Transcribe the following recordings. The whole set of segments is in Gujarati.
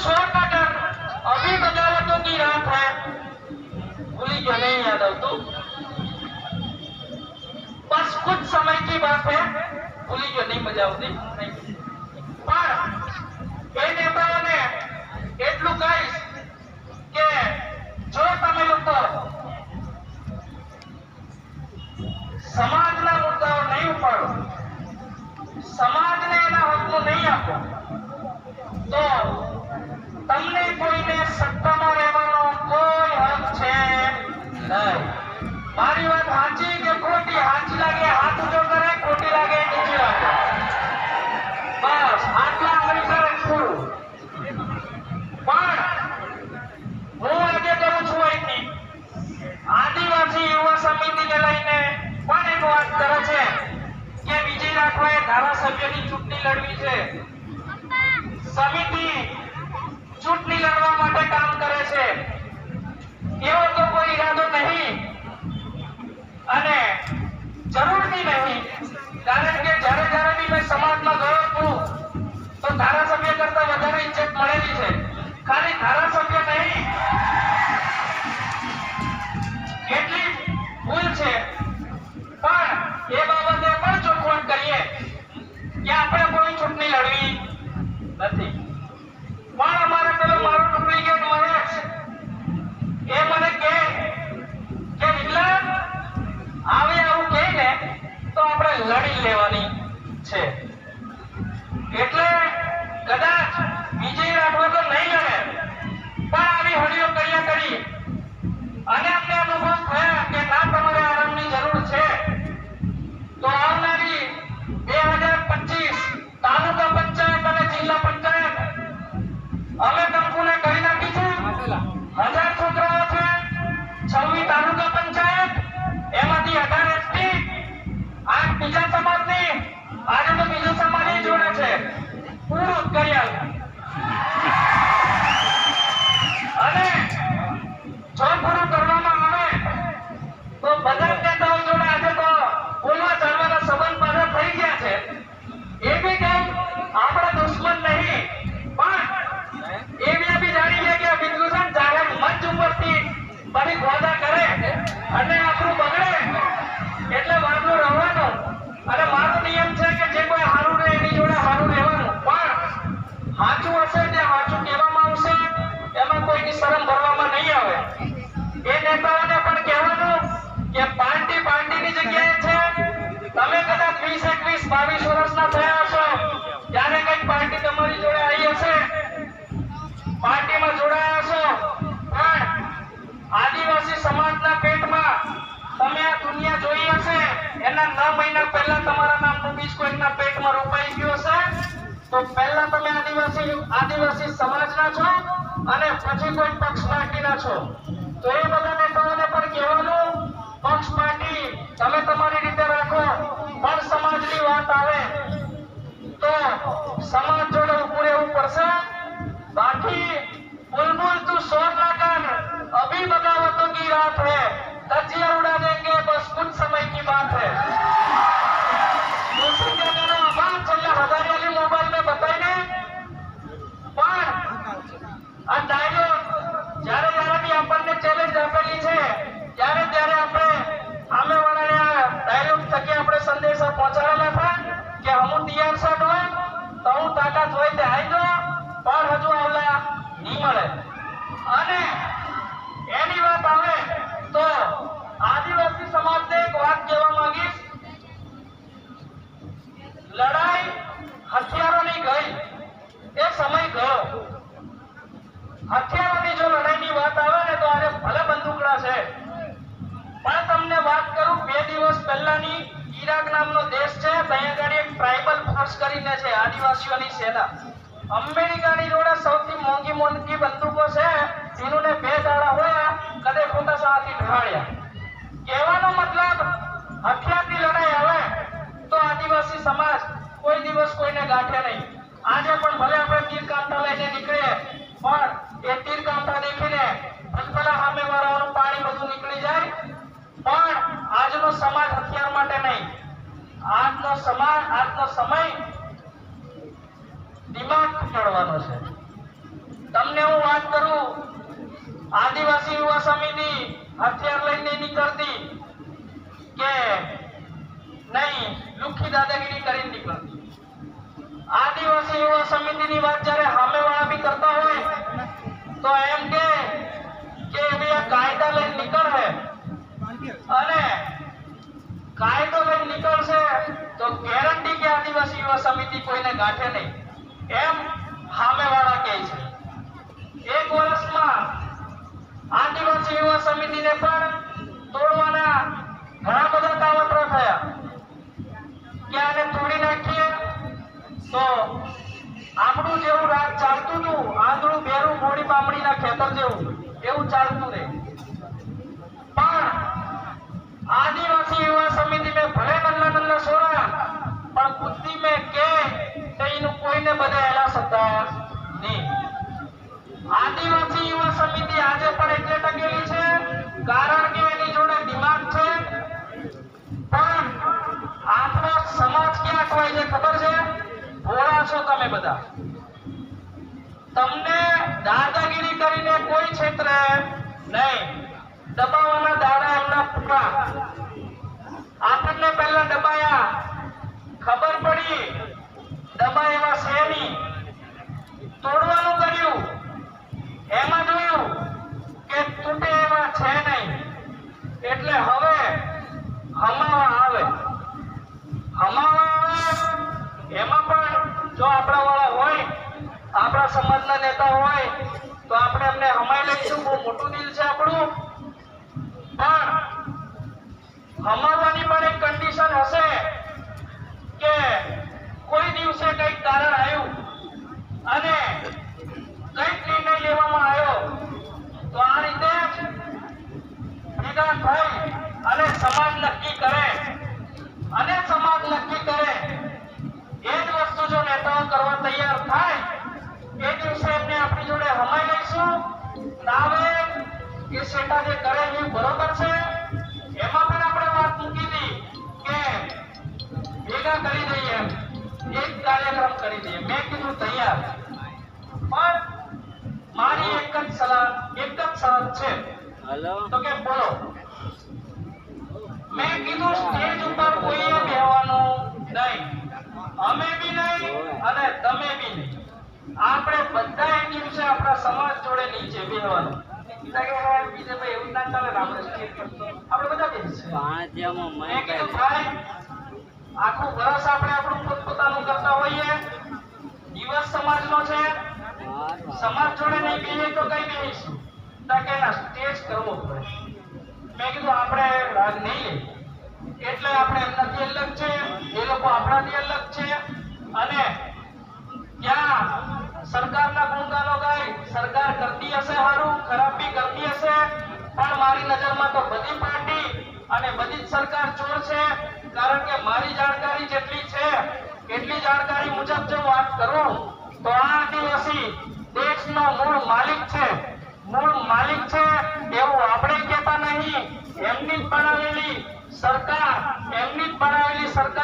सौ का डर अभी बगावतों की रात है भूली जो नहीं याद हो तो बस कुछ समय की बात है ભૂલી ગયો નહીં મજા આવતી નહીં. પણ એ નેતાઓને એટલું કહીશ કે જો તમે લોકો સમાજના મુદ્દાઓ નહીં ઉપાડો સમાજને એના હકનું નહીં આપો તો તમને કોઈને સત્તામાં રહેવાનો કોઈ હક છે? નહીં. મારી વાત સાચી કે ખોટી? સાચી લાગે, હાથ ઉજો કરે, ખોટી લાગે, નીચી લાગે બસ, આટલા કરે પૂરું પણ હું આજે કરું છું અહીંથી આદિવાસી યુવા સમિતિને લઈને પણ એક વાત કરે છે કે વિજય રાઠવાએ ધારાસભ્યની ચૂંટણી લડવી છે. સમિતિ ચૂંટણી લડવા માટે કામ કરે છે. એવો તો કોઈ ઈરાદો નહીં. અને જરૂરથી નહીં. કારણ કે જ્યારે જ્યારે બી મેં સમાજમાં ગયો છું, તો ધારાસભ્ય કરતા વધારે ઇજ્જત મળેલી છે. ખાલી ધારાસભ્ય નહીં. કોઈની શરમ ભરવામાં નહીં આવે. એ નેતાઓને પણ કહેવાનું કે પાર્ટી પાર્ટીની જગ્યાએ છે. તમે કદાચ વીસ એકવીસ બાવીસ વર્ષના થયા હશો. ત્યારે કંઈક પાર્ટી તમારી જોડે આવી હશે. પાર્ટીમાં જોડાયા હશો. પણ આદિવાસી સમાજના પેટમાં તમે આ દુનિયા જોઈ હશે. એના નવ મહિના પહેલા તમારા નામનું બીજ કોઈકના પેટમાં રોપાઈ ગયું હશે. તો પહેલા તમે આદિવાસી આદિવાસી સમાજના છો. અને પછી કોઈ પક્ષ પાર્ટીના છો તો એ બધા નેતાઓને પણ કહેવાનું પક્ષ પાર્ટી તમે તમારી રીતે રાખો પણ સમાજની વાત આવે તો સમાજ જોડે ઉભું રહેવું પડશે बाकी बुलबुल तू शोर ना कर अभी बगावतों की रात है धज्जियां उड़ा देंगे बस कुछ समय की बात है હથિયારોની ગઈ. એ સમય ગયો. હથિયારોની જો લડાઈની વાત આવે ને તો આજે ભલે બંદૂકડા છે પણ તમને વાત કરું, બે દિવસ પહેલાની ઈરાક નામનો દેશ છે ત્યાં આગળ એક ટ્રાઇબલ ફોર્સ કરીને છે, આદિવાસીઓની સેના. અમેરિકાની જોડે સૌથી મોંઘી મોંઘી બંદૂકો છે જેનું ને બે દાડા હોય, કદે ખોટા સાથી ઢાળ્યા કહેવાનો મતલબ, હથિયારની લડાઈ આવે તો આદિવાસી સમાજ દિવસ કોઈને ગાંઠે નહીં. આજે પણ ભલે આપણે તીર કાંતા લઈને નીકળીએ, પણ એ તીર કાંતા દેખીને પેલા સામે વાળાનું પાણી બધું નીકળી જાય. પણ આજનો સમાજ હથિયાર માટે નહીં. આજનો સમાજ, આજનો સમય દિમાગ ખસેડવાનો છે. તમને હું વાત કરું, આદિવાસી યુવા સમિતિ હથિયાર લઈને નીકળતી કે નહીં, લુખી દાદાગીરી કરીને નીકળતી. આદિવાસી યુવા સમિતિની વાત જ્યારે સામેવાળા બી કરતા હોય, તો એમ કે કે કાયદા લઈને નીકળે અને કાયદો લઈને નીકળશે તો ગેરંટી કે આદિવાસી યુવા સમિતિ કોઈને ગાંઠે નહીં. એમ સામેવાળા કહે છે. એક વર્ષમાં આદિવાસી યુવા સમિતિને પણ તોડવાના ઘણા બધા કાવતરા પામડીના ખેતર જેવું, એવું ચાલતું રહે. પણ આદિવાસી યુવા સમિતિ મેં ભલે નલ્લા નલ્લા સોરા, પણ બુદ્ધિ મેં કે તો કોઈને એલા શકતા નહીં. આદિવાસી યુવા સમિતિ આજે પણ એટલે ટકેલી છે, કારણ કે એની જોડે દિમાગ છે. પણ આપણો સમાજ ક્યાં હોય છે, ખબર છે? ભોળા છો તમે બધા. તમને દાદાગીરી કરીને કોઈ ક્ષેત્રે નહીં. દબાવવાના દાડા એમના પૂરા આપણને પહેલા દબાયા. ખબર પડી. દબા એવા છે નહીં તોડવાનું કર્યું. એમાં જોયું કે તૂટે એવા છે નહીં. એટલે હવે હમાવા આવે હમાવા આવે એમાં પણ જો આપણા વાળા હોય આપણા સમાજના નેતા હોય તો આપણે એમને હમાઈ લઈશું. બહુ મોટું દિલ છે આપણું. પણ હમાવાની પણ એક કન્ડિશન હશે કે કોઈ દિવસે કંઈક કારણ આવ્યું અને કંઈક નિર્ણય લેવામાં આવ્યો, તો આ રીતે ભેગા થઈ અને સમાજ નક્કી કરે. અને સમાજ નક્કી કરે. એ જ વસ્તુ જો નેતાઓ કરવા તૈયાર થાય દિવસે એમને આપણી જોડે હમાઈ લઈશું. તાવે એ સેટા જે કરે એ બરોબર છે. એમાં પણ આપણે વાત મૂકી હતી કે ભેગા કરી દઈએ એક કાર્યક્રમ કરી દઈએ. મેં કીધું તૈયાર. પણ મારી એક જ સલાહ એક જ શરત છે. હલો. તો કે બોલો. મેં કીધું સ્ટેજ ઉપર કોઈએ બેહવાનું નહીં. અમે બી નહીં અને તમે બી નહીં. આપણે બધા એ દિવસે આપણા સમાજ જોડે નીચે બેહવાનું. કીધા કે હે, બીજે ભાઈ એવું ના ચાલે આપણે સ્ટેજ પર તો. આપણે બધા બેસીશું પાંચિયામાં મેં મેં કીધું ભાઈ આખું વર્ષ આપણે આપણું પોતપોતાનું કરતા હોઈએ. દિવસ સમાજનો છે. સમાજ જોડે નહીં બેહીએ તો કઈ બેહીશું તો ના સ્ટેજ કરવો પડે. મેં કીધું આપણે રાગ નહીં એટલે આપણે એમનાથી અલગ છે એ લોકો આપણાથી અલગ છે. અને સરકાર સરકાર એટલી જાણકારી મુજબ જો વાત કરું, તો આ આદિવાસી દેશનો મૂળ માલિક છે. મૂળ માલિક છે એવું આપણે કહેતા નહીં. એમની જ બનાવેલી સરકાર, એમની જ બનાવેલી સરકારના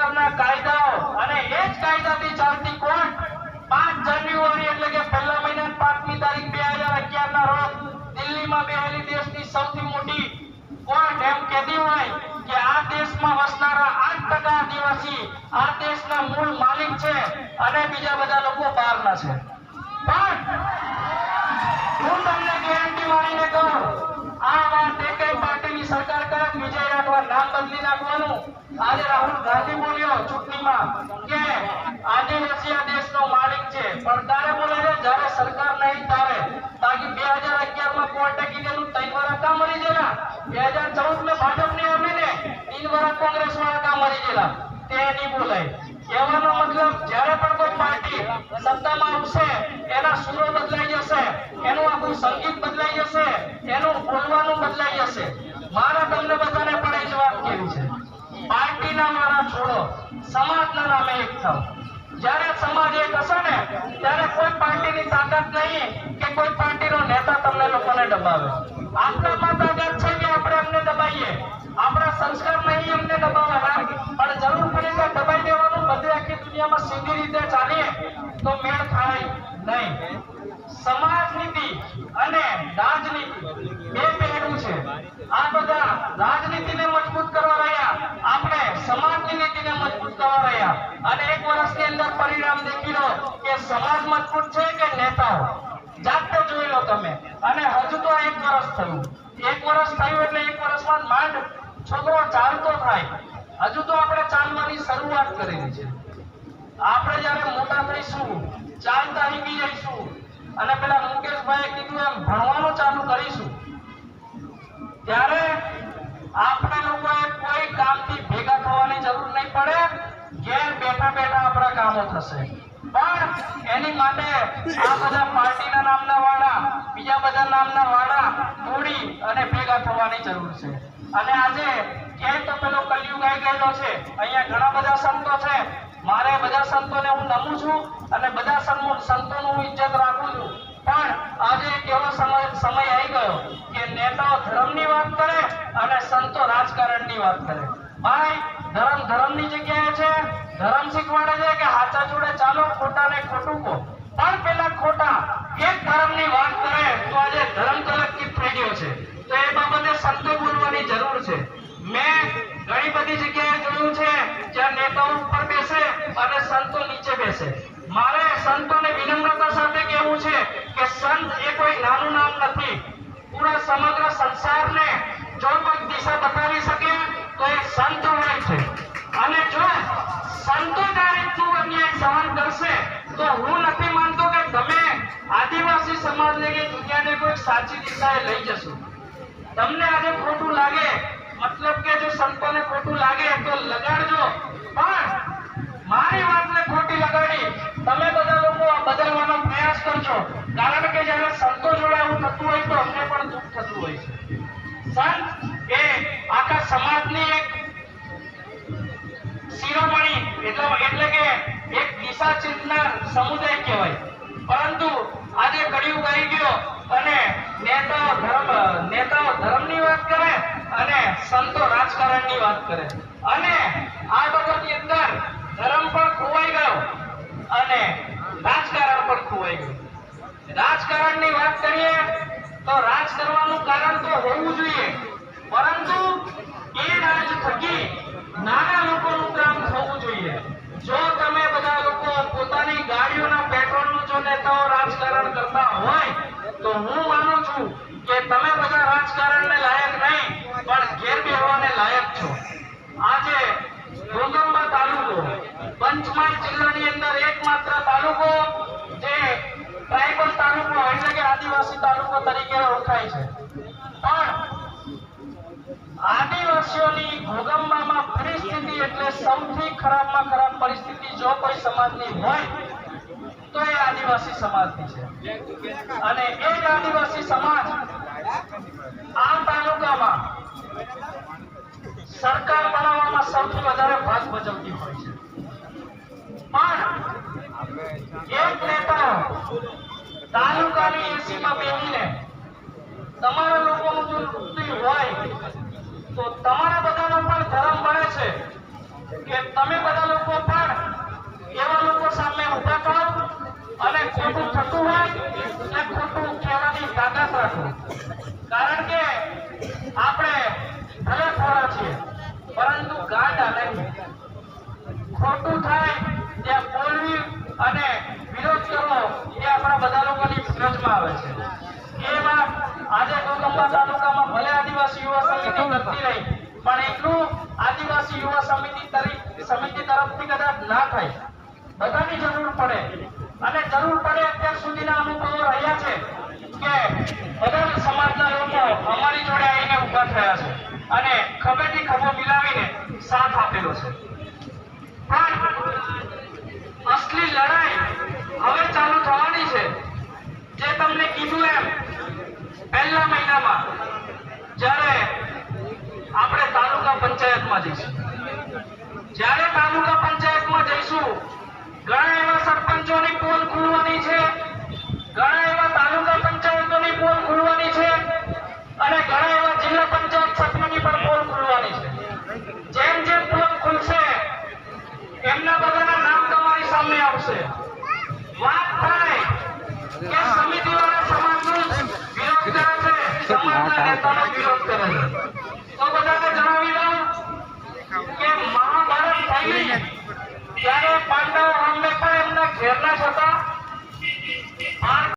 દિલ્હીમાં બેહેલી દેશની સૌથી મોટી કોર્ટ એમ કહેતી હોય કે આ દેશમાં વસનારા આઠ ટકા આદિવાસી આ દેશના મૂળ માલિક છે અને બીજા બધા લોકો બહારના છે. પણ હું તમને ગેરંટી મારીને કહું, આ વાત એક પાર્ટીની સરકાર કરે વિજય રાઠવા નામ બદલી નાખવાનું. આજે રાહુલ ગાંધી બોલ્યો ચૂંટણીમાં કે આદિવાસી આ દેશનો માલિક છે. પણ તારે બોલે છે જ્યારે સરકાર કોઈ પાર્ટી સત્તામાં આવશે, એના નામે એક થાવ. જ્યારે સમાજ એક હશે ને, ત્યારે કોઈ પાર્ટીની તાકાત નહીં કે કોઈ પાર્ટીનો નેતા તમને લોકોને દબાવે. તાકાત આપણે પણ જરૂર પડે તો દબાઈ દેવાનું. બધે આખી દુનિયામાં સીધી રીતે ચાલીએ તો મેળ ખાય નહીં. સમાજ નીતિ અને રાજનીતિ બે પહેલું છે. આ બધા રાજનીતિને મજબૂત કરવા રહ્યા. આપણે સમાજની નીતિને મજબૂત કરવા રહ્યા. અને એક વર્ષની અંદર પરિણામ દેખી લો કે સમાજ મજબૂત છે કે નેતાઓ? તમે. અને હજુ તો એક વર્ષ થયું. એક વર્ષ થયું એટલે એક વર્ષમાં માંડ છોકરો ચાલતો થાય. હજુ તો આપણે ચાલવાની શરૂઆત કરેલી છે. આપણે જ્યારે મોટા થઈશું, ચાલતા શીખી જઈશું, અને પેલા મુકેશભાઈએ કીધું એમ, ભણવાનું ચાલુ કરીશું. ત્યારે આપણે લોકોએ કોઈ કામથી ભેગા થવાની જરૂર નહીં પડે. ઘેર બેઠા બેઠા આપણા કામો થશે. પણ એની માટે આ બધા પાર્ટીના નામના વાળા બીજા બધા નામના વાળા તોડી અને ભેગા થવાની જરૂર છે. અને આજે ક્યાંય તો પેલો કલયુગ આવી ગયેલો છે. અહીંયા ઘણા બધા સંતો છે. મારે બધા સંતોને હું નમું છું અને બધા સંતોનું હું ઇજ્જત રાખું છું. પણ આજે એક એવો સમય સમય આવી ગયો કે નેતાઓ ધર્મની વાત કરે અને સંતો રાજકારણની વાત કરે. ભાઈ, ધર્મ ધર્મની જગ્યાએ છે? ધર્મ શીખવાડે છે કે હાચા જોડે ચાલો ખોટા ને ખોટું કો પણ પેલા ખોટા, એક ધર્મની વાત કરે, તો આજે ધર્મ કલંકિત થઈ ગયો છે. તો એ બાબતે સંતો બોલવાની જરૂર છે. મેં ઘણી બધી જગ્યાએ જોયું છે, જ્યાં નેતાઓ ઉપર બેસે અને સંતો નીચે બેસે. મારે સંતોને વિનમ્રતા સાથે કહેવું છે કે સંત એ કોઈ નાનું નામ નથી. પૂરા સમગ્ર સંસારને જો કોઈ દિશા બતાવી શકે, તો એ સંત હોય છે. અને જો સંતો રીતનું અન્યાય સહન કરશે. તો હું નથી માનતો કે તમે આદિવાસી સમાજને કે દુનિયાને કોઈ સાચી દિશાએ લઈ જશો. તમને આજે ખોટું લાગે, મતલબ કે જો સંતોને ખોટું લાગે, તો વાત કરે. અને આ બાબતની અંદર ધર્મ પણ ખોવાઈ ગયો અને રાજકારણ પણ ખોવાઈ ગયું. રાજકારણની વાત કરીએ તો રાજ કરવાનું કારણ તો હોવું જોઈએ, પરંતુ એ રાજ થકી નાના લોકોનું કામ થવું જોઈએ. જો તમે બધા લોકો પોતાની ગાડીઓના પેટ્રોલનું જો નેતાઓ રાજકારણ કરતા હોય, તો હું માનું છું કે તમે બધા રાજકારણને લાયક નહીં, પણ ઘેર બેહવાને લાયક છો આજે ગોગંબા તાલુકો પંચમહાલ જિલ્લાની અંદર એકમાત્ર તાલુકો જે ટ્રાઇબલ તાલુકો એટલે કે આદિવાસી તાલુકો તરીકે ઓળખાય છે પણ આદિવાસીઓની ભૂગંબામાં પરિસ્થિતિ એટલે સૌથી ખરાબમાં ખરાબ પરિસ્થિતિ જો કોઈ સમાજની હોય, તો એ આદિવાસી સમાજની છે. અને એ આદિવાસી સમાજ આ તાલુકામાં સરકાર બનાવવામાં સૌથી વધારે ભાગ ભજવતી હોય છે. પણ એક નેતા તાલુકાની એસીમાં બેસીને તમારા લોકોનું જો હોય તો તમારા બધાનો પણ ધર્મ બને છે કે તમે બધા લોકો પણ એવા લોકો સામે ઊભા કરો અને ખોટું થતું હોય એ ખોટું કહેવાની તાકાત રાખો. કારણ કે આપણે ભલે ખોરા છીએ, પરંતુ ગાંડા નહીં. ખોટું થાય ત્યાં બોલવી અને વિરોધ કરવો એ આપણા બધા લોકોની ફરજમાં આવે છે. આજે તાલુકામાં ભલે આદિવાસી યુવા સમિતિ કરતી રહી પણ એટલું આદિવાસી યુવા સમિતિ તરી સમિતિ તરફથી કદાચ ના થાય. બધાની જરૂર પડે. અને જરૂર પડે અત્યાર સુધીના અનુભવો રહ્યા છે કે બધા સમાજના લોકો અમારી જોડે આવીને ઊભા થયા છે અને ખભેથી ખભો મિલાવીને સાથ આપેલો છે. પણ અસલી લડાઈ હવે ચાલુ થવાની છે. જે તમને કીધું એમ પહેલા મહિનામાં જ્યારે આપણે તાલુકા પંચાયતમાં જઈશું. જ્યારે તાલુકા પંચાયતમાં જઈશું, ઘણા એવા સરપંચોની પોલ ખુલવાની છે, ઘણા એવા તાલુકા પંચાયતોની